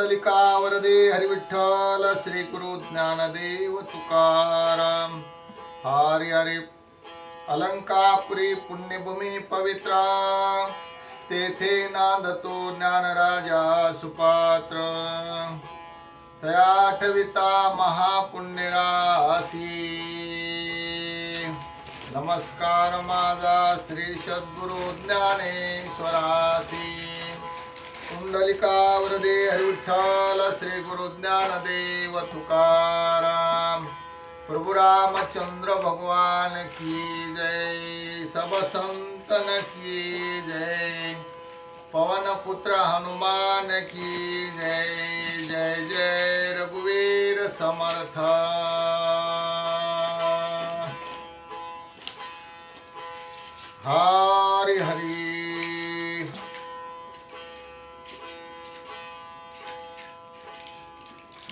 कुंडलिका वरदे हरिविठ्ठल श्री गुरु ज्ञानदेव तुकाराम। हरि हरि। अलंकापुरी पुण्यभूमी पवित्रा। तेथे नांदतो ज्ञानराजा सुपात्र। तया आठविता महापुण्यरासी नमस्कार माझा श्री सद्गुरु ज्ञानेश्वरासी कुंडलिका वरदे हरिविठ्ठल श्री गुरु ज्ञानदेव तुकाराम। प्रभु रामचंद्र भगवान की जय सब संतन की जय। पवन पुत्र हनुमान की जय जय जय रघुवीर समर्थ। हरी हरी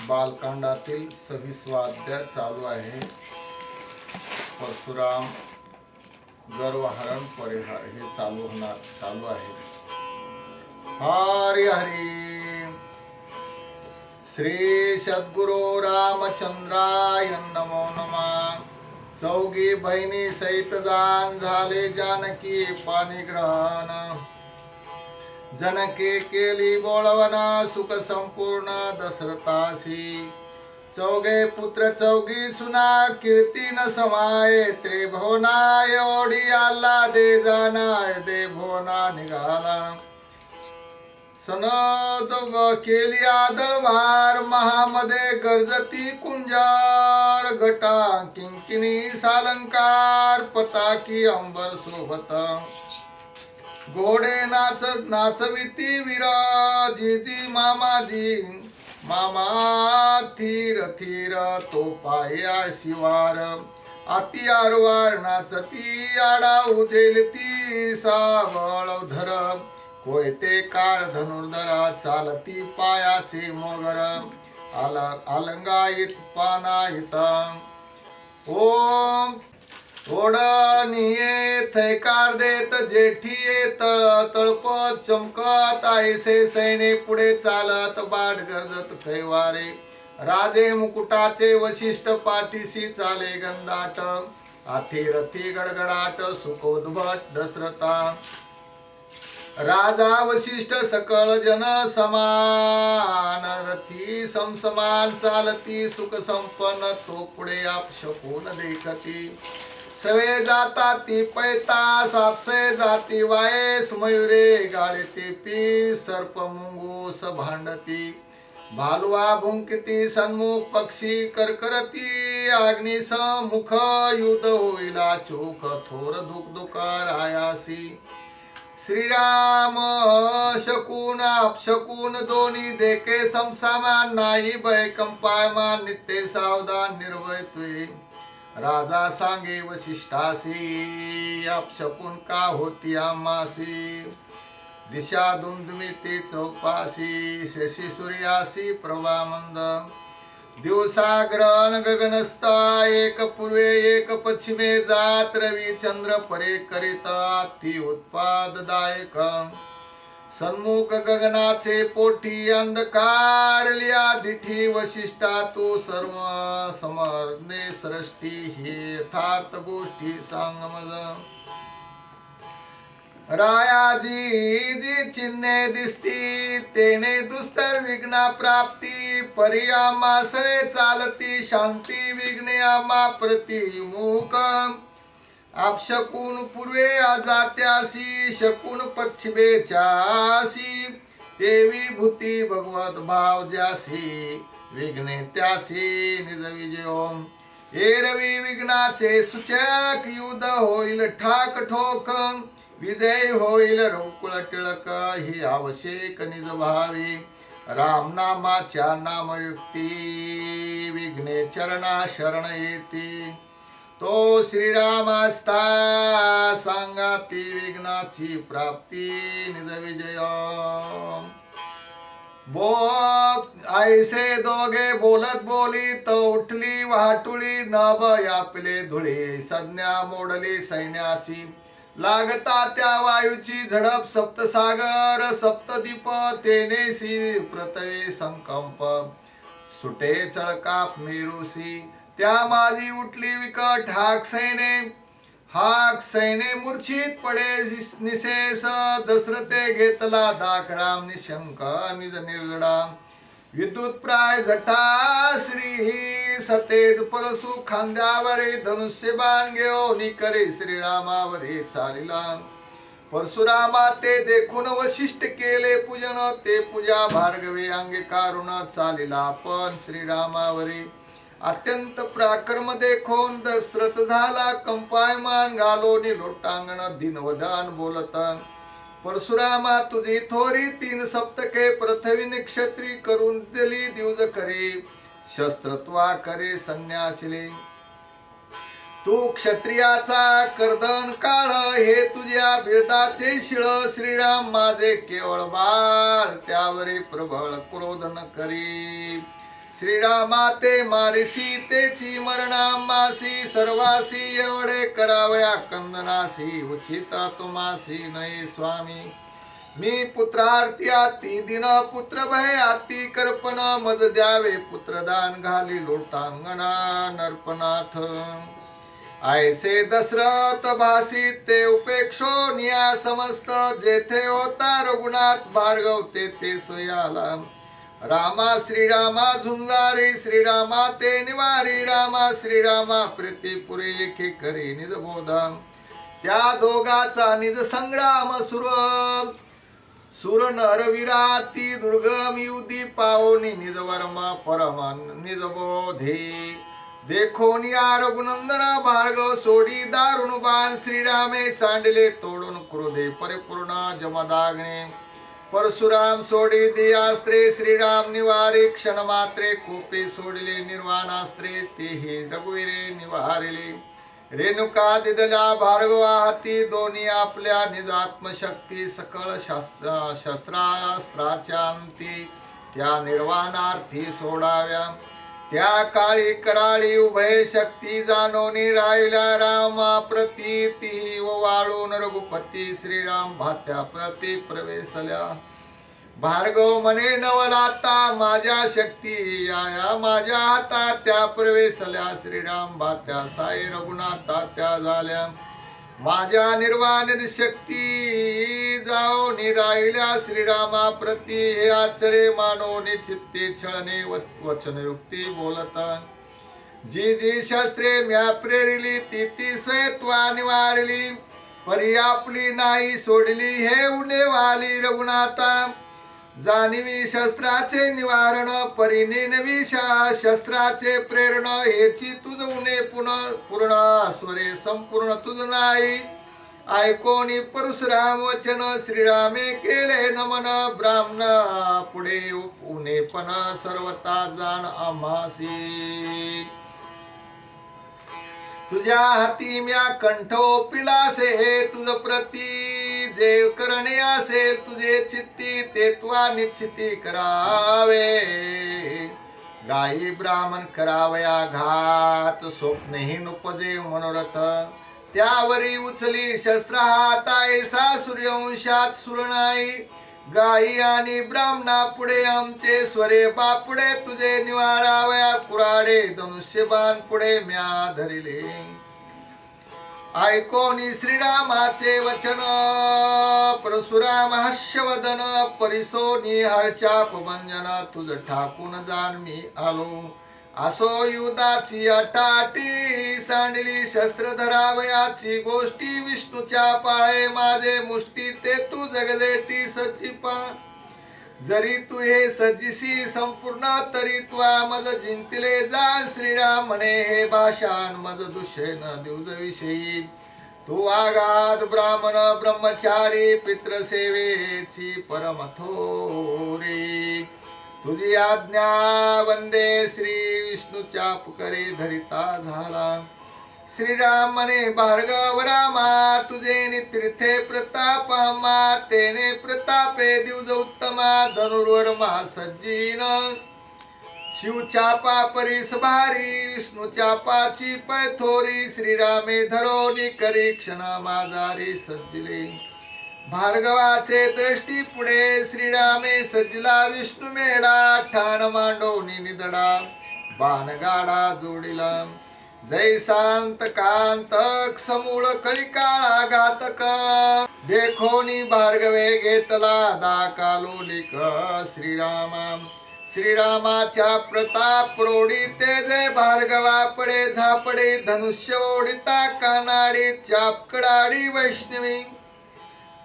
बालकांडातील सव्वीसवा अध्याय चालू आहे. परशुराम गर्वहरण परिहार हे चालू होणार चालू आहे. हरी हरी. श्री सद्गुरु रामचंद्राय नमो नमा. चौघी बहिणी सहित जाण झाले जानकी पाणी ग्रहण जनके केली बोळवना सुख संपूर्ण दशरथासी चौघे पुत्र चौघी सुना कीर्ती न समाये त्रिभुवना एवढी आला दे जानाय दे भुवना निघाला. सनद व केली आदळभार महामध्ये गर्जती कुंजार. गटा किंकिनी सालंकार पताकी अंबर सोबत. घोडे नाच नाचविती विराजीजी मामाजी. मामा थीर थीर तो पाया शिवार. आती आरवार नाचती आडा उजेलती सावळ धर कोयते काळ धनुर्धरा चालती पायाचे मोगर. आल आलंगायित पानायित. ओम ओढणीये थैकार देत जेठीये तळ तळपत चमकत आयसे सैने पुढे चालत बाट गरजत फैवारे राजे मुकुटाचे वशिष्ठ पाठीशी चाले गंधाट. आथी रथी गडगडाट सुखोद्भट दशरथा. राजा वशिष्ठ सकळ जन समान रथी समसमान चालती सुख संपन्न तो पुढे आप शकून देखती. सवे जाता ती पैता सापसे जाती वायस मयुरे गाळीती पी सर्प मुंगूस भांडती. भालवा भुंकिती सन्मुख पक्षी करकरती अग्नि मुख युद्ध होईला चोख थोर दुख दुकार आयासी. श्रीराम शकून अपशकून दोन्ही देखे समसामान नाही भय कंपायमान नित्य सावधान निर्भय राजा सांगे वशिष्ठासी अपशकून का होती आम्हासी दिशा दुमदुमिते चौपासी शशी सूर्यासी प्रभामंद दिवसाग्रहण गगनस्था एक पूर्वे एक पश्चिमे जात रवी चंद्र परे करिता ती उत्पाददायक। सन्मुख गगनाचे पोटी अंधकार लिया दिठी वशिष्ठा तू सर्व समर्णे सृष्टी ही यथार्थ गोष्टी सांग मज. रायाजी जी चिन्हे दिसती तेने दुस्तर विघ्ना प्राप्ती परियामा सळे चालती शांती विघ्ने आमा प्रतिमुख आपशकून पूर्वे आजात्यासी शकून पश्चिमेच्यासी देवी भूती भगवत भाव ज्यासी विघ्ने त्यासी निज विजयोम। रवी विघ्नाचे सुचक युद्ध होईल ठाक ठोक। विजय होईल रंकुळ टिळक ही आवश्यक निज भावी। राम नामाच्या नामयुक्ती विघ्ने चरणा शरण येती। तो श्रीरामास्ता सांगा ती विघ्नाची प्राप्ती निज विजय. बो ऐसे दोघे बोलत बोली तो उठली वाटुळी नभ यापले धुळे संज्ञा मोडली सैन्याची. लागता त्या वायूची झडप सप्तसागर सप्तदीप तेनेसी प्रतवे संकंप. सुटे चळकाप मेरुसी त्या माझी उठली विकट हाक सैने. हाक सैने मूर्छित पडे निशेष दशरथे घेतला दाख राम निशंक निज निर्गडा विद्युत प्राय जटा श्री सतेज परसु खांद्यावरे धनुष्य बाण घेऊन करे श्रीरामावरे चालिला. परशुरामा ते देखून वशिष्ठ केले पूजन. ते पूजा भार्गवे अंगे कारुण चालिला. पण श्रीरामावरी अत्यंत प्राक्रम देखोन दशरथ झाला. कंपायमान घालो लोटांगण दिनवदान बोलत परशुरामा तुझी थोरी तीन सप्तके पृथ्वी क्षत्री करून दिली दिवज करे शस्त्रत्वा करे संन्यासिले. तू क्षत्रियाचा कर्दन काळ हे तुझ्या भेदाचे शिळ श्रीराम माझे केवळ बाळ त्यावरी प्रबळ क्रोधन करी. श्रीरामा ते मारिसी तेची मरणामासी सर्वासी एवढे करावया कंदनासी उचिता तुमासी नये स्वामी. मी पुत्रार्थी आती दिन पुत्र भय आती कर्पण मज द्यावे पुत्रदान घाली लोटांगणा नर्पनाथ ऐसे दशरथ भासी ते उपेक्षो निया समस्त जेथे होता रघुनाथ भार्गव ते ते सोयाला. रामा श्रीरामा झुंजारी श्रीरामा ते निवारी रामा श्रीरामा प्रीतीपुरी एके करी निज बोधाम त्या दोघाचा निज संग्राम सुर. सुर नरविराती दुर्गम युधी पावनी निज वर्मा परमान निज बोधे. देखोन या भार्गव सोडी दारुण बाण श्रीरामे सांडले तोडून क्रोधे परिपूर्ण जमदाग्ने. परशुराम सोडी दियास्त्रे श्रीराम निवारे क्षण मात्रे कोपे सोडले निर्वाणास्त्रे तेही रघुवीरे निवारिले. रेणुका दिदला भार्गवा हाती दोन्ही आपल्या निजात्मशक्ती सकळ शास्त्र शस्त्रास्त्राच्या अंती त्या निर्वाणार्थी सोडाव्या. त्या काळी कराळी उभय शक्ती जाणोनी राहिल्या रामा प्रती वाळून रघुपती श्रीराम भात्या प्रती प्रवेशल्या. भार्गव मने नवलाता माझ्या शक्ती या माझ्या हातात त्या प्रवेशल्या. श्रीराम भात्या साई रघुनाथा त्या झाल्या. माझ्या निर्वाण शक्ती जाओ राहिल्या श्रीरामा प्रती हे आचरे मानो निचित्ते छळणे वच- वचनयुक्ती बोलत. जी जी शस्त्रे म्या प्रेरिली ती ती स्वयत्वा निवारली. परी आपली नाही सोडली हे उणे वाली रघुनाथा. जाणीवी शस्त्राचे निवारण परीने नवी शस्त्राचे प्रेरण. हेची तुझ उणे पुन्हा पूर्ण स्वरे संपूर्ण तुझ नाही. ऐकोनी परशुराम वचन श्रीरामे केले नमन ब्राह्मण पुढे उणे पण सर्वता जाण आम्हासी. तुझ्या हाती म्या कंठ पिलासे हे तुझ प्रती जे करणे असेल तुझे चित्ती ते तुला निश्चिती करावे. गायी ब्राह्मण करावया घात स्वप्नही नुपजे मनोरथ. त्यावरी उचली शस्त्र हात ऐसा सूर्यवंशात सुरणाई. गाई आणि ब्राह्मणा पुढे आमचे स्वरे बापुढे तुझे निवारावया कुराडे धनुष्यबाण पुढे म्या धरिले. ऐकोनी श्रीरामाचे वचन परशुराम हास्यवदन परिसोनी हरचाप पवंजन तुझ ठाकून जाण मी आलो. असो युद्धाची अटाटी सांडली शस्त्र धरावयाची गोष्टी विष्णूच्या पाये माझे मुष्टी ते तू जगदेटी सचिपा जरी तू हे सजीशी संपूर्ण तरी त्वा मज जिंकले जा श्रीराम म्हणे हे भाषान मज दुष्यन दिवज विषयी तू आगात ब्राह्मण ब्रह्मचारी पितृसेवेची परमथोरी. तुझी आज्ञा वंदे श्री विष्णूच्या पुकरे धरिता झाला. श्रीराम म्हणे भार्गव रामा तुझे नित्रिथे प्रताप मा तेने प्रतापे दिवज उत्तमा धनुर्वर महासज्जीन. शिवच्या पापरीस भारी विष्णूच्या पाची पैथोरी श्रीरामे धरोनी करी क्षण माझारी सज्जिले. भार्गवाचे दृष्टी पुढे. श्रीरामे सजला विष्णू मेडा ठाण मांडवनी निदडा. बाणगाडा जोडिला. जय शांत कांत समूळ कळिकाळा घातक. देखोनी भार्गवे घेतला दाकालोलिक श्रीरामा श्रीरामाच्या प्रताप रोडी ते जय भार्गवा पडे झापडे. धनुष्य ओढिता कानाडी चापकडाडी वैष्णवी.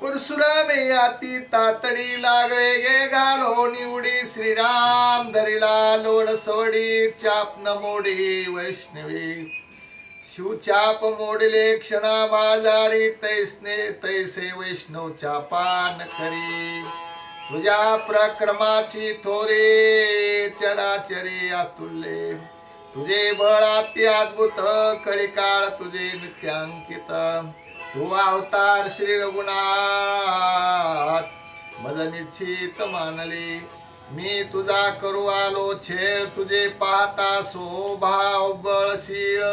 परशुरामे याती तातडी लागळे गे घालो निवडी श्रीराम धरिला लोड सोडी चाप न मोडी वैष्णवी. शिवचाप मोडले क्षणा बाजारी तैसने तैसे वैष्णव चापान करी तुझ्या प्रक्रमाची थोरे चराचरी अतुल्ये. तुझे बळ अति अद्भुत कळिकाळ तुझे नित्यांकित. तू अवतार श्री रघुनाथ. मद निश्चित मानले मी तुझा करू आलो छेळ तुझे पाहता स्वभाव बळशीळ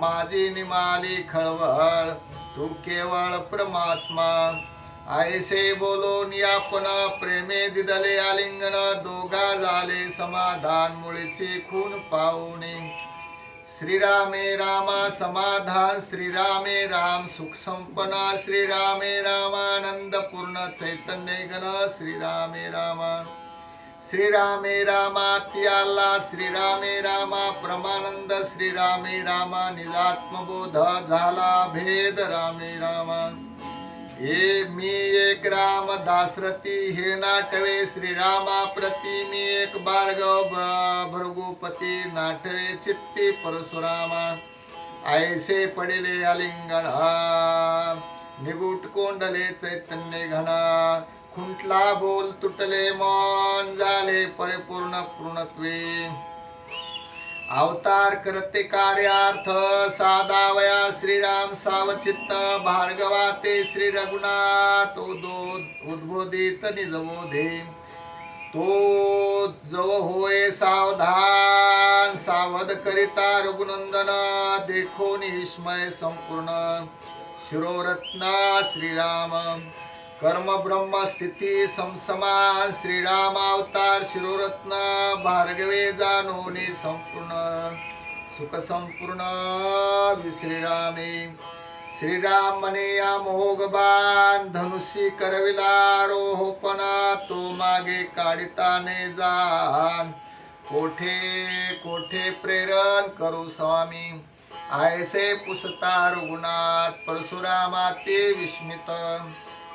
माझी निमाली खळवळ तू केवळ परमात्मा. आयसे बोलून आपण प्रेमे दिदले आलिंगन दोघा झाले समाधान मुळीची खून पाहुणे. श्रीरामे रामा समाधान श्रीरामे राम सुख संपना श्रीरामे रामानंद पूर्ण चैतन्य गण श्रीरामे रामा श्रीरामे रामा त्याला श्रीरामे रामा प्रमानंद श्रीरामे रामा निजात्मबोध झाला भेद रामे रामा। हे मी एक राम दासरथी हे नाटवे श्रीरामा प्रती मी एक भार्गव भ- भृगुपती नाटवे चित्ती परशुरामा. ऐसे पडिले आलिंगन निगुट कोंडले चैतन्य घना. खुंटला बोल तुटले मन झाले परिपूर्ण पूर्णत्वे. अवतार करते कार्यार्थ साधावया श्रीराम सावचित्त भार्गवा ते श्री रघुनाथ उदो- उद्बोधित निजबोधे. तो जव होय सावधान सावध करिता रघुनंदन देखो निष्मय संपूर्ण. शिरोरत्ना श्रीराम. कर्म ब्रह्म स्थिती समसमान श्रीराम अवतार शिरोरत्न भार्गवे जानोनी संपूर्ण सुख संपूर्ण श्रीरामे. श्रीराम म्हणे या मोगबान धनुषी करविला रोहोपणा तो मागे काढिताने जान कोठे कोठे प्रेरण करू स्वामी? आयसे पुसता रघुनाथ परशुरामाते विस्मित.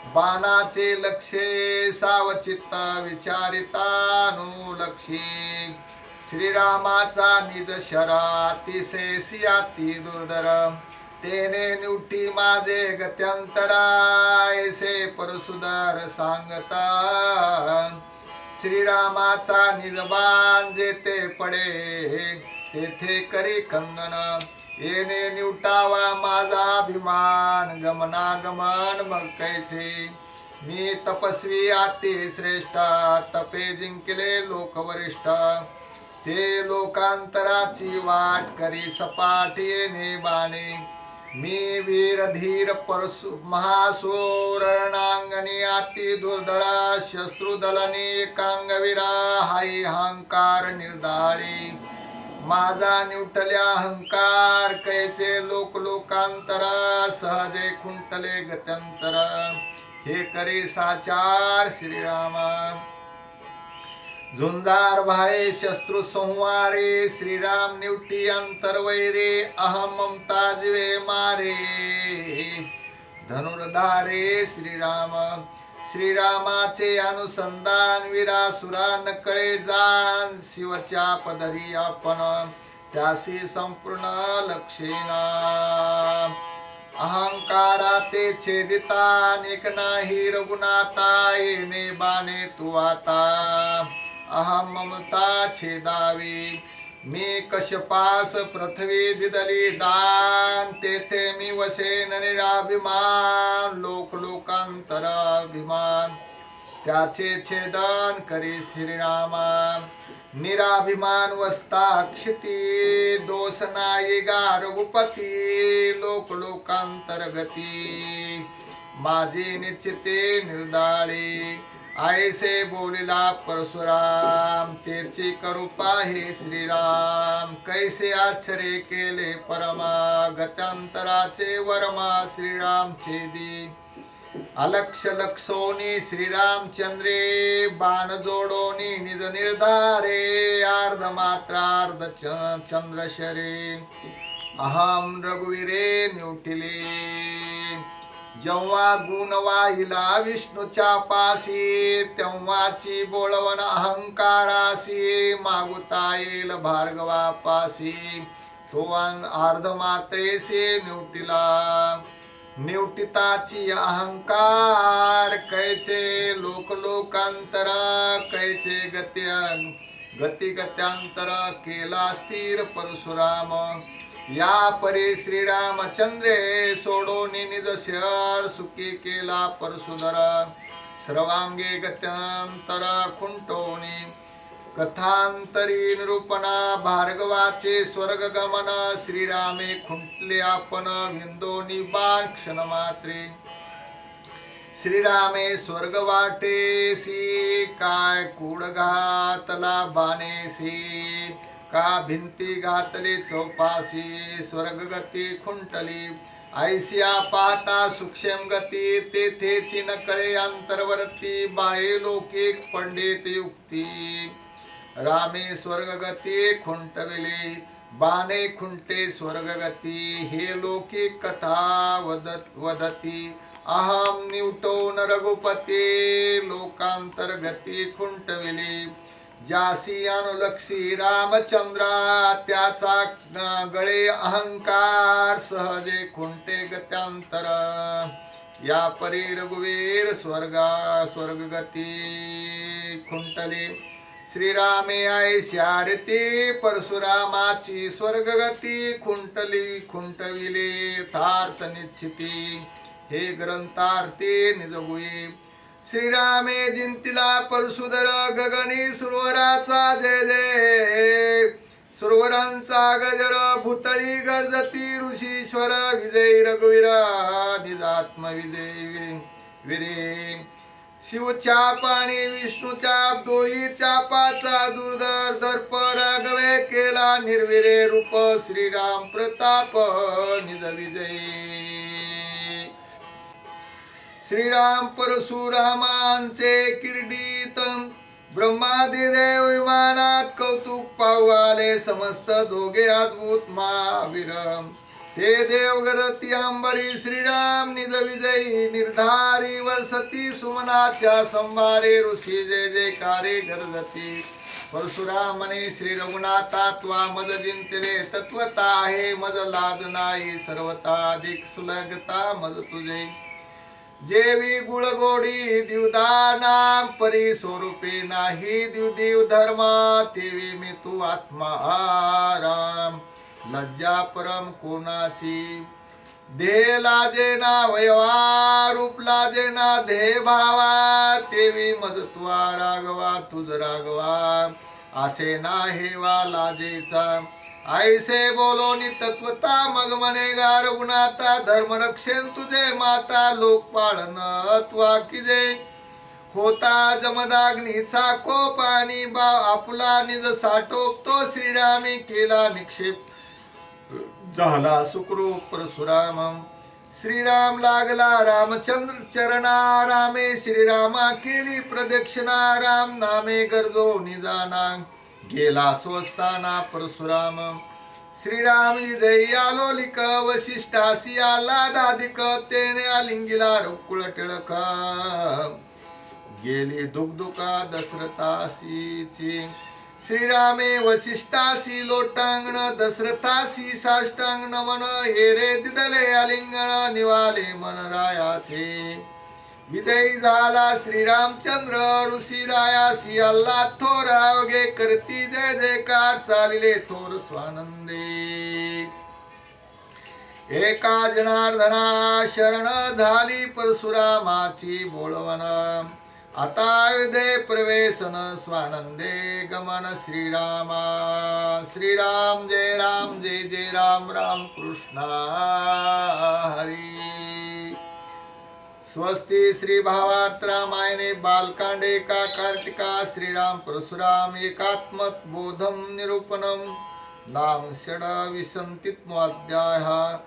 बाणाचे लक्षे सावचित्त विचारितानुलक्षी. श्रीरामाचा निज शरा तिसे सियाती दुर्धर. तेने निवटी माझे गत्यंतरायसे परसुदर सांगता. श्रीरामाचा निज निजबान जेथे पडे तेथे करी कंगन येणे निवटावा माझा अभिमान गमनागमन मग कैसे मी तपस्वी अति श्रेष्ठ तपे जिंकले लोकवरिष्ठ. ते लोकांतराची वाट करी सपाट येणे बाणे. मी वीर धीर परसु महासूर रणांगणी अति दुर्धरा शस्त्रुदलनी एकांगवीरा हाई अहंकार निर्धारी. माझा निवटल्या अहंकार कैचे लोक लोकांतर सहजे खुंटले गत्यंतर. हे करी साचार श्रीरामा. झुंजार भाई शस्त्रु संवारे श्रीराम निवटी अंतरवैरे अहम ममता जिवे मारे. धनुर्धारे श्रीराम. श्रीरामाचे अनुसंधान विरासुरा नकळे जान शिवच्या पदरी आपण त्यासी संपूर्ण लक्षेना अहंकारा ते छेदिता एक नाही रघुनाथा येणे बाने तू आता. अहम ममता छेदावी मी कशपास पृथ्वी दिदली दान तेथे मी वसेन निराभिमान लोक लोकांतर अभिमान त्याचे छेदन करी श्रीरामा निराभिमान वस्ता क्षिती दोष नाही गा रघुपती लोक लोकांतर्गती माझी निश्चिते निर्दाळी आयसे बोलिला परशुराम तेची करूपा हे श्रीराम. कैसे आश्चर्य केले परमा गतांतराचे वर्मा श्रीराम छेदी अलक्ष लक्षोनी श्रीरामचंद्रे बाण जोडोनी निज निर्धारे अर्ध मात्रार्ध च- चंद्रशरे अहम रघुवीरे न्यूटिले जेव्हा गुण वाहिला विष्णूच्या पाशी तेव्हाची बोलवण अहंकाराशी मागुता येईल भार्गवा पाशी तो अर्ध मात्रेसे न्यूटिला निवटिताची अहंकार कैचे लोक लोकांतर कैचे गत्या गती गत्यांतर केला स्थिर परशुराम. या परी श्रीरामचंद्रे सोडून निज शहर सुखी केला परशुधर सर्वांगे गत्यंतर खुंटोनी कथांतरी निरूपणा भार्गवाचे स्वर्ग गमन श्रीरामे खुंटले आपण विंदोनी बाण क्षण मात्रे श्रीरामे स्वर्ग वाटेसी काय कूड घातला बाणेसी. का भिंती घातली चौपाशी स्वर्ग गती खुंटली. ऐसिया पाहता सूक्ष्म गती तेथेची नकळे अंतर्वर्ती बाहे लोकिक पंडित युक्ती. रामे स्वर्गगती खुंटविली बाणे खुंटे स्वर्गगती हे लोकी कथा वदत वदती. अहम निवटोन रघुपती लोकांतर्गती खुंटविली. जासी अनुलक्षी रामचंद्रा त्याचा गळे अहंकार सहजे खुंटे गत्यांतर. या परी रघुवीर स्वर्गा स्वर्गगती खुंटली. श्रीरामे आई शारती परशुरामाची स्वर्गगती खुंटली खुंटविले थार्थ निश्चिती. हे ग्रंथार्थी निजगुई. श्रीरामे जिंतिला परशुधर गगनी सुरवराचा जय जय. सुरवरांचा गजर भूतळी गर्जती ऋषीश्वर विजय रघुवीरा निजात्म विजय विरे. शिवचाप आणि विष्णूचाप दोही चापाचा दुर्धर दर्प राघवे केला निर्विरे रूप श्रीराम प्रताप निज विजयी. श्रीराम परशुरामांचे किरडीत ब्रह्मादिदेव विमानात कौतुक पाहू आले समस्त दोघे अद्भुत महावीर हे देवगरती अंबरी श्रीराम निज विजयी निर्धारी वर्षती सुमनाच्या संभारे ऋषी जय जयकारे गरजती. परशुरामने श्री रघुनाथा त्वा मद जिंतले तत्वता आहे मद लाज नाही सर्वता अधिक सुलगता मद तुझे. जेवी गुळगोडी दिवदाना परी स्वरूपी नाही दिव देव धर्मा तेवी मी तू आत्मा आराम. लज्जा परम कोणाची? दे लाजे ना वयवा रूप लाजे ना देह भावा तेवी मज तुवा रागवा तुझ रागवा असे ना हेवा लाजेचा ऐसे बोलोनी तत्वता मग मने गार गुणाता धर्म रक्षेन तुझे माता लोक पाळन त्वा किजे. होता जमदाग्नीचा कोप आणि बा आपला निज साठोप तो श्रीरामी केला निक्षेप. झाला सुखरूप परशुराम श्रीराम लागला रामचंद्र चरणा रामे श्रीरामा केली प्रदक्षिणा राम नामे गरजो निजाना. गेला स्वस्ताना परशुराम. श्रीराम विजयी लोलिक वशिष्ठासी आला दादिक तेने आलिंगिला रुकुळ टिळक. गेली दुगदुका दशरथासीची श्रीरामे वशिष्ठासी लोटांगण दशरथासी साष्टांग नमन हेरे दिदले आलिंगण निवाले मन रायाचे. विजयी झाला श्रीरामचंद्र ऋषीरायासी अल्ला थोर अवघे करती जय जयकार चालिले थोर स्वानंदे. एका जनार्दना शरण झाली परशुरामाची बोळवण. आता विधे प्रवेशन स्वानंदे गमन श्रीरामा. श्रीराम जय राम जय जय राम राम कृष्णा हरी. स्वस्ति श्री भावार्थ रामायणे बालकांडे का कार्तिका श्रीराम परशुराम एकात्मत बोधम निरूपणम नाम षड विसंतित्वाध्याय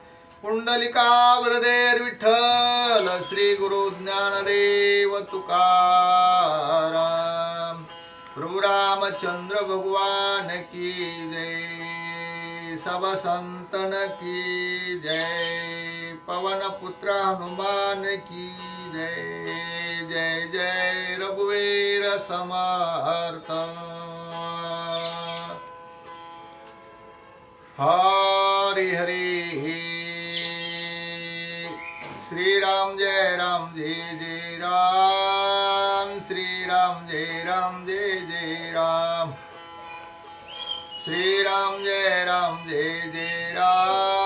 पुंडलिका वृदेर विठ्ठल श्री गुरु ज्ञानदेव तुकाराम। प्रभु रामचंद्र भगवान की जय। सब संतन की जय। पवन पुत्र हनुमान की जय। जय जय रघुवीर समर्थ। हरि हरि। श्री राम जय राम जय जय राम। श्री राम जय राम जय जय राम। श्री राम जय राम जय जय राम।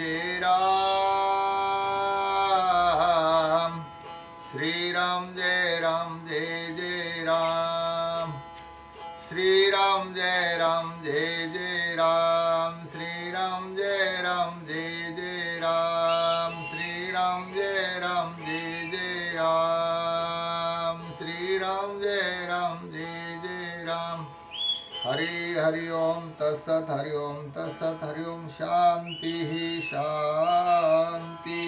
ओम तत्सत हरि ओम तत्सत हरि ओम शांति शांति